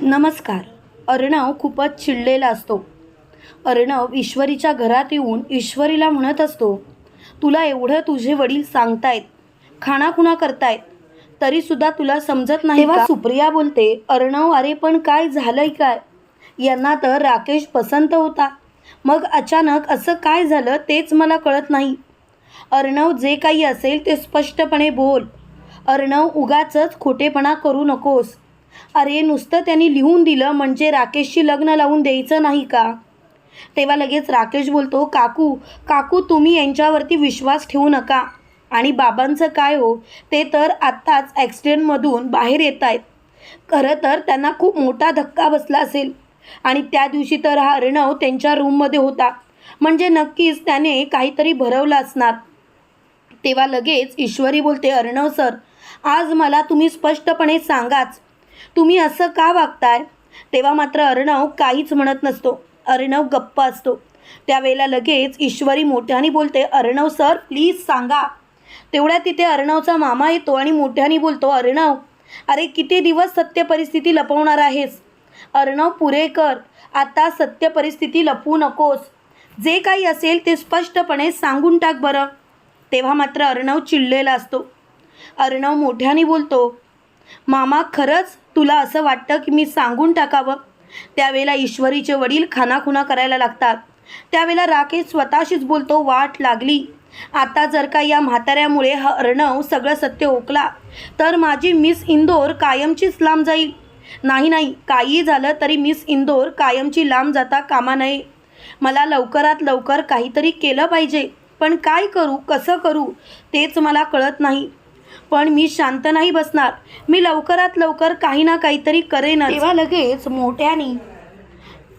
नमस्कार. अर्णव खूपच चिडलेला असतो. अर्णव ईश्वरीच्या घरात येऊन ईश्वरीला म्हणत असतो तुला एवढं तुझे वडील सांगतायत खाणाखुणा करतायत तरीसुद्धा तुला समजत नाही तेव्हा सुप्रिया बोलते अर्णव अरे पण काय झालंय काय? यांना तर राकेश पसंत होता. मग अचानक असं काय झालं तेच मला कळत नाही. अर्णव जे काही असेल ते स्पष्टपणे बोल. अर्णव उगाचच खोटेपणा करू नकोस. अरे नुसतं त्यांनी लिहून दिलं म्हणजे राकेशशी लग्न लावून द्यायचं नाही का? तेव्हा लगेच राकेश बोलतो काकू काकू तुम्ही यांच्यावरती विश्वास ठेवू नका. आणि बाबांचं काय हो ते तर आत्ताच ॲक्सिडेंटमधून बाहेर येत आहेत. खरं तर त्यांना खूप मोठा धक्का बसला असेल. आणि त्या दिवशी तर हा अर्णव त्यांच्या रूममध्ये होता. म्हणजे नक्कीच त्याने काहीतरी भरवलं असणार. तेव्हा लगेच ईश्वरी बोलते अर्णव सर आज मला तुम्ही स्पष्टपणे सांगाच. तुम्ही असं का वागताय? तेव्हा मात्र अर्णव काहीच म्हणत नसतो. अर्णव गप्प असतो. त्यावेळेला लगेच ईश्वरी मोठ्याने बोलते अर्णव सर प्लीज सांगा. तेवढ्या तिथे अर्णवचा मामा येतो आणि मोठ्याने बोलतो अर्णव अरे किती दिवस सत्य परिस्थिती लपवणार आहेस? अर्णव पुरे कर. आता सत्य परिस्थिती लपवू नकोस. जे काही असेल ते स्पष्टपणे सांगून टाक बरं. तेव्हा मात्र अर्णव चिडलेला असतो. अर्णव मोठ्याने बोलतो मामा खरंच तुला असं वाटतं की मी सांगून टाकावं? त्यावेळेला ईश्वरीचे वडील खानाखुणा करायला लागतात. त्यावेळेला राकेश स्वतःशीच बोलतो वाट लागली. आता जर का या म्हाताऱ्यामुळे हा अर्णव सगळं सत्य ओकला तर माझी मिस इंदोर कायमचीच लांब जाईल. नाही नाही काही झालं तरी मिस इंदोर कायमची लांब जाता कामा नये. मला लवकरात लवकर काहीतरी केलं पाहिजे. पण काय करू कसं करू तेच मला कळत नाही. पण मी शांत नाही बसणार. मी लवकरात लवकर काही ना काहीतरी करेन तेव्हा लगेच मोठ्याने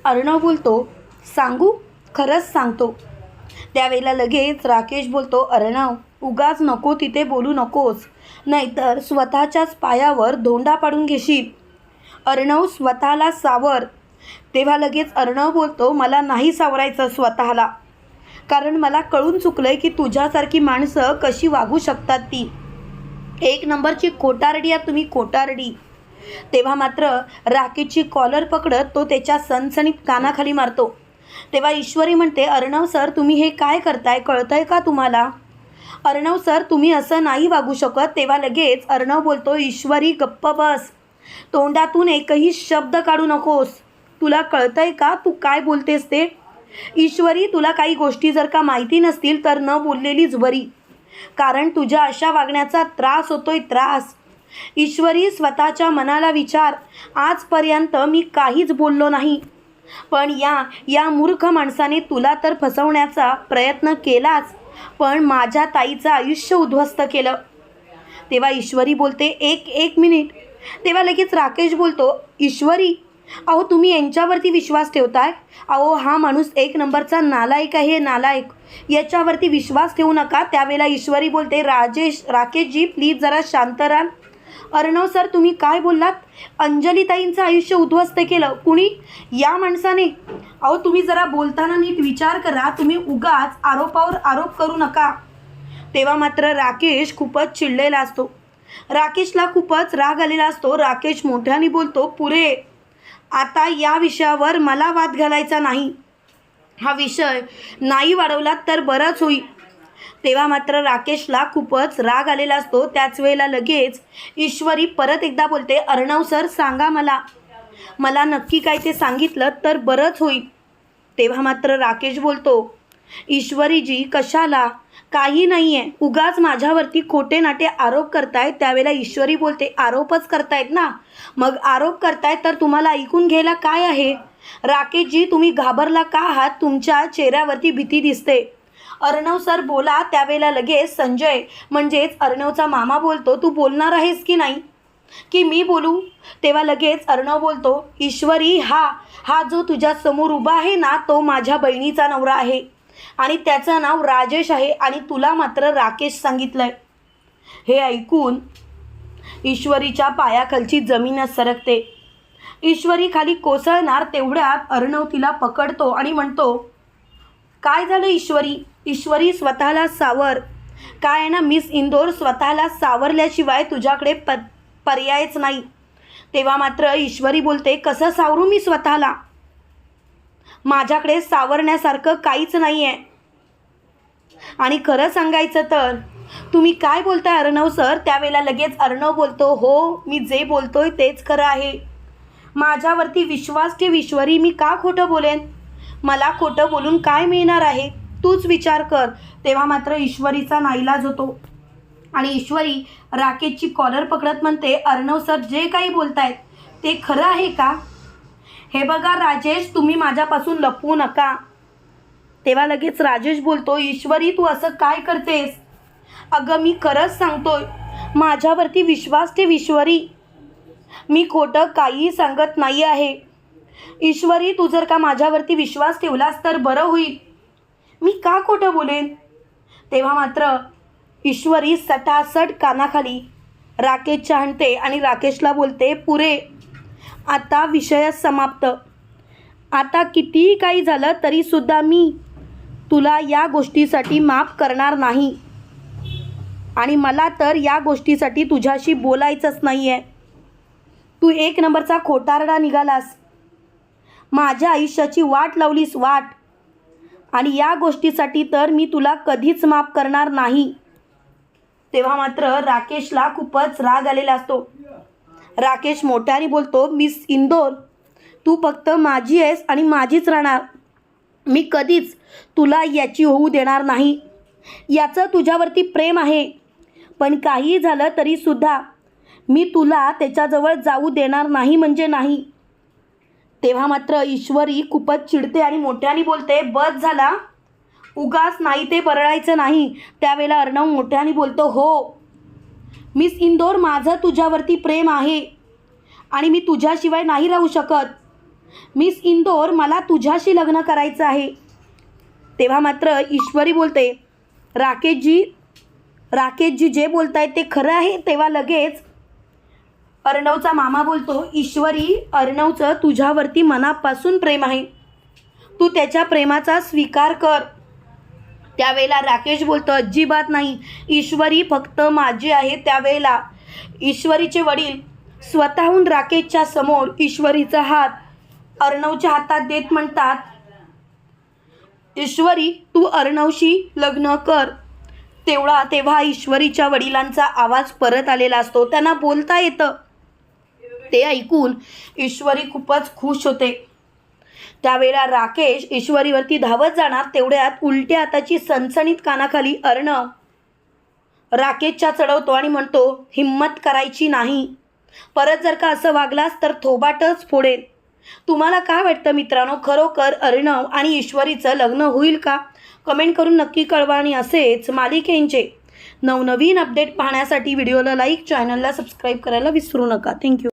अर्णव बोलतो सांगू? खरंच सांगतो. त्यावेळेला लगेच राकेश बोलतो अर्णव उगाच नको तिथे बोलू नकोस. नाहीतर स्वतःच्याच पायावर धोंडा पाडून घेशील. अर्णव स्वतःला सावर. तेव्हा लगेच अर्णव बोलतो मला नाही सावरायचं स्वतःला. कारण मला कळून चुकलं आहे की तुझ्यासारखी माणसं कशी वागू शकतात ती. एक नंबरची कोटारडी आहे तुम्ही कोटारडी. तेव्हा मात्र राकेशची कॉलर पकडत तो त्याच्या सणसणीत कानाखाली मारतो. तेव्हा ईश्वरी म्हणते अर्णव सर तुम्ही हे काय करताय? कळतंय का तुम्हाला? अर्णव सर तुम्ही असं नाही वागू शकत. तेव्हा लगेच अर्णव बोलतो ईश्वरी गप्प बस. तोंडातून एकही शब्द काढू नकोस. तुला कळतंय का? तू काय बोलतेस ते? ईश्वरी तुला काही गोष्टी जर का माहिती नसतील तर न बोललेलीच बरी. कारण तुझ्या अशा वागण्याचा त्रास होतोय त्रास. ईश्वरी स्वतःच्या मनाला विचार आजपर्यंत मी काहीच बोललो नाही. पण या या मूर्ख माणसाने तुला तर फसवण्याचा प्रयत्न केलाच पण माझ्या ताईचं आयुष्य उद्ध्वस्त केलं. तेव्हा ईश्वरी बोलते एक एक मिनिट. तेव्हा लगेच राकेश बोलतो ईश्वरी अहो तुम्ही यांच्यावरती विश्वास ठेवताय? अहो हा माणूस एक नंबरचा नालायक आहे नालायक. याच्यावरती विश्वास ठेवू नका. त्यावेळेला ईश्वरी बोलते राजेश राकेशजी प्लीज जरा शांत राहा. अर्णव सर तुम्ही काय बोललात? अंजलीताईंचं आयुष्य उद्ध्वस्त केलं. कुणी? या माणसाने. अहो तुम्ही जरा बोलताना नीट विचार करा. तुम्ही उगाच आरोपावर आरोप करू नका. तेव्हा मात्र राकेश खूपच चिडलेला असतो. राकेशला खूपच राग आलेला असतो. राकेश मोठ्याने बोलतो पुरे आता या विषयावर मला वाद घालायचा नाही. हा विषय नाही वाढवला तर बरंच होईल. तेव्हा मात्र राकेशला खूपच राग आलेला असतो. त्याच वेळेला लगेच ईश्वरी परत एकदा बोलते अर्णव सर सांगा मला. मला नक्की काय ते सांगितलं तर बरंच होईल. तेव्हा मात्र राकेश बोलतो ईश्वरीजी कशाला? काही नाही आहे उगाच माझ्यावरती खोटे नाटे आरोप करतायत त्यावेळेला ईश्वरी बोलते आरोपच करतायत ना? मग आरोप करतायत तर तुम्हाला ऐकून घ्यायला काय आहे? राकेशजी तुम्ही घाबरला का आहात? तुमच्या चेहऱ्यावरती भीती दिसते. अर्णव सर बोला त्यावेळेला लगेच संजय म्हणजेच अर्णवचा मामा बोलतो तू बोलणार आहेस की नाही? की मी बोलू? तेव्हा लगेच अर्णव बोलतो ईश्वरी हा हा जो तुझ्या समोर उभा आहे ना तो माझ्या बहिणीचा नवरा आहे. आणि त्याचं नाव राजेश आहे आणि तुला मात्र राकेश सांगितलंय. हे ऐकून ईश्वरीच्या पायाखालची जमीनच सरकते. ईश्वरी खाली कोसळणार तेवढ्यात अर्णव तिला पकडतो आणि म्हणतो काय झालं ईश्वरी? ईश्वरी स्वतःला सावर. काय आहे ना मिस इंदोर स्वतःला सावरल्याशिवाय तुझ्याकडे प पर्यायच नाही. तेव्हा मात्र ईश्वरी बोलते कसं सावरू मी स्वतःला? माझ्याकडे सावरण्यासारखं काहीच नाही आहे आणि खरं सांगायचं तर तुम्ही काय बोलताय अर्णव सर? त्यावेळेला लगेच अर्णव बोलतो हो मी जे बोलतोय तेच खरं आहे. माझ्यावरती विश्वास ठेव ईश्वरी मी का खोटं बोलेन? मला खोटं बोलून काय मिळणार आहे? तूच विचार कर. तेव्हा मात्र ईश्वरीचा नाईलाज होतो. आणि ईश्वरी राकेशची कॉलर पकडत म्हणते अर्णव सर जे काही बोलतायत ते खरं आहे का? हे बघा राजेश तुम्ही माझ्यापासून लपवू नका. तेव्हा लगेच राजेश बोलतो ईश्वरी तू असं काय करतेस? अगं मी खरंच सांगतोय माझ्यावरती विश्वास ठेव ईश्वरी. मी खोटं काहीही सांगत नाही आहे. ईश्वरी तू जर का माझ्यावरती विश्वास ठेवलास तर बरं होईल. मी का खोटं बोलेन? तेव्हा मात्र ईश्वरी सटासट कानाखाली राकेशच्या आणते आणि राकेशला बोलते पुरे आता विषय समाप्त. आता कितीही काही झालं तरीसुद्धा मी तुला या गोष्टीसाठी माफ करणार नाही. आणि मला तर या गोष्टीसाठी तुझ्याशी बोलायचंच नाही आहे तू एक नंबरचा खोटारडा निघालास. माझ्या आयुष्याची वाट लावलीस वाट. आणि या गोष्टीसाठी तर मी तुला कधीच माफ करणार नाही. तेव्हा मात्र राकेशला खूपच राग आलेला असतो. राकेश मोठ्याने बोलतो मिस इंदोर तू फक्त माझी आहेस आणि माझीच राहणार. मी कधीच तुला याची होऊ देणार नाही. याचं तुझ्यावरती प्रेम आहे. पण काही झालं तरीसुद्धा मी तुला त्याच्याजवळ जाऊ देणार नाही म्हणजे नाही. तेव्हा मात्र ईश्वरी खूपच चिडते आणि मोठ्याने बोलते बस झाला. उगाच नाही ते परळायचं नाही. त्यावेळेला अर्णव मोठ्याने बोलतो हो मिस इंदोर माझं तुझ्यावरती प्रेम आहे आणि मी तुझ्याशिवाय नाही राहू शकत. मिस इंदोर मला तुझ्याशी लग्न करायचं आहे. तेव्हा मात्र ईश्वरी बोलते राकेशजी राकेशजी जे बोलत आहेत ते खरं आहे? तेव्हा लगेच अर्णवचा मामा बोलतो ईश्वरी अर्णवचं तुझ्यावरती मनापासून प्रेम आहे. तू त्याच्या प्रेमाचा स्वीकार कर. त्यावेळेला राकेश बोलतो अजिबात नाही. ईश्वरी फक्त माझी आहे. त्यावेळेला ईश्वरीचे वडील स्वतःहून राकेशच्या समोर ईश्वरीचा हात अर्णवच्या हातात देत म्हणतात ईश्वरी तू अर्णवशी लग्न कर. तेवढा तेव्हा ईश्वरीच्या वडिलांचा आवाज परत आलेला असतो. त्यांना बोलता येतं. ते ऐकून ईश्वरी खूपच खुश होते. त्यावेळेला राकेश ईश्वरीवरती धावत जाणार तेवढ्यात उलट्या हाताची सणसणीत कानाखाली अर्णव राकेशच्या चढवतो आणि म्हणतो हिम्मत करायची नाही. परत जर का असं वागलास तर थोबाटच फोडेल. तुम्हाला काय वाटतं मित्रांनो? खरोखर अर्णव आणि ईश्वरीचं लग्न होईल का? कमेंट करून नक्की कळवा आणि असेच मालिकेंचे नवनवीन अपडेट पाहण्यासाठी व्हिडिओला लाईक चॅनलला सबस्क्राईब करायला विसरू नका. थँक्यू.